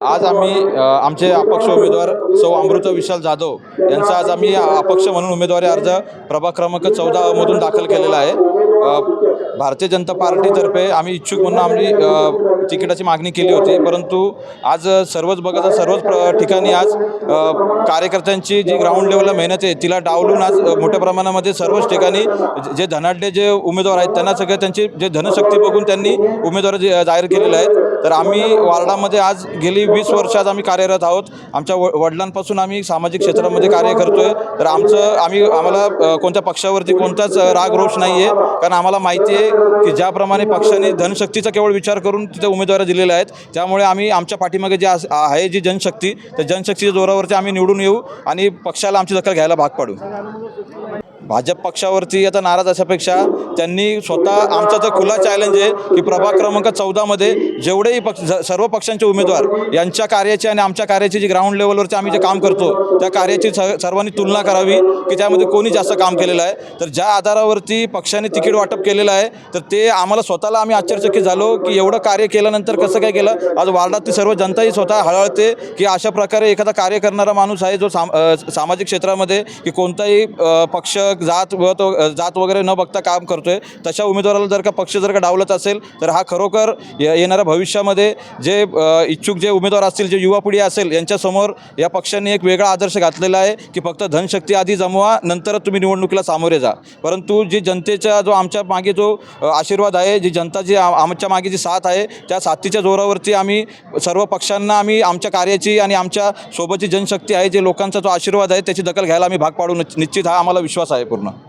आज आम्ही आमचे अपक्ष उमेदवार सौ अमृत विशाल जाधव यांचा आज आम्ही अपक्ष म्हणून उमेदवारी अर्ज प्रभाग क्रमांक चौदा मधून दाखल केलेला आहे. भारतीय जनता पार्टीतर्फे आम्ही इच्छुक म्हणून आम्ही तिकिटाची मागणी केली होती. परंतु आज सर्वच बघत सर्वच प्र ठिकाणी आज कार्यकर्त्यांची जी ग्राउंड लेवलला मेहनत आहे तिला डावलून आज मोठ्या प्रमाणामध्ये सर्वच ठिकाणी जे धनाढ्य जे उमेदवार आहेत त्यांना सगळे त्यांची जे धनशक्ती बघून त्यांनी उमेदवार जे जाहीर केलेले आहेत. तर आम्ही वार्डामध्ये आज गेली वीस वर्ष आज आम्ही कार्यरत आहोत. आमच्या व वडिलांपासून आम्ही सामाजिक क्षेत्रामध्ये कार्य करतोय. तर आमचं आम्ही आम्हाला कोणत्या पक्षावरती कोणताच राग रोष नाही आहे कारण आम्हाला माहिती आहे की ज्याप्रमाणे पक्षाने धनशक्तीचा केवळ विचार करून तिथे उमेदवार दिलेले आहेत. त्यामुळे आम्ही आमच्या पाठीमागे जे आस- आहे जी जनशक्ती त्या जनशक्तीच्या जोरावरती आम्ही निवडून येऊ आणि पक्षाला आमची दखल घ्यायला भाग पाडू. भाजप पक्षावरती आता नाराज असल्यापेक्षा त्यांनी स्वतः आमचा तर खुला चॅलेंज आहे की प्रभाग क्रमांक चौदामध्ये जेवढेही पक्ष सर्व पक्षांचे उमेदवार यांच्या कार्याची आणि आमच्या कार्याची जी ग्राउंड लेवलवरचे आम्ही जे काम करतो त्या कार्याची स सर्वांनी तुलना करावी की त्यामध्ये कोणी जास्त काम केलेलं आहे. तर ज्या आधारावरती पक्षाने तिकीट वाटप केलेलं आहे तर ते आम्हाला स्वतःला आम्ही आश्चर्यचकित झालो की एवढं कार्य केल्यानंतर कसं काय केलं आज वार्डातली सर्व जनताही स्वतः हळहळते की अशा प्रकारे एखादा कार्य करणारा माणूस आहे जो साम सामाजिक क्षेत्रामध्ये की कोणताही पक्ष जात व तो जात वगैरे न बघता काम करतोय. तशा उमेदवाराला जर का पक्ष जर का डावलत असेल तर हा खरोखर ये- येणाऱ्या भविष्यामध्ये जे इच्छुक जे उमेदवार असतील जे युवा पिढी असेल यांच्यासमोर या पक्षांनी एक वेगळा आदर्श घातलेला आहे की फक्त धनशक्ती आधी जमवा नंतरच तुम्ही निवडणुकीला सामोरे जा. परंतु जी जनतेचा जो आमच्या मागे जो आशीर्वाद आहे जी जनता जी आमच्या मागे जी साथ आहे त्या साथीच्या जोरावरती आम्ही सर्व पक्षांना आम्ही आमच्या कार्याची आणि आमच्या सोबतची जनशक्ती आहे जे लोकांचा जो आशीर्वाद आहे त्याची दखल घ्यायला आम्ही भाग पाडू निश्चित हा आम्हाला विश्वास आहे. पूर्ण.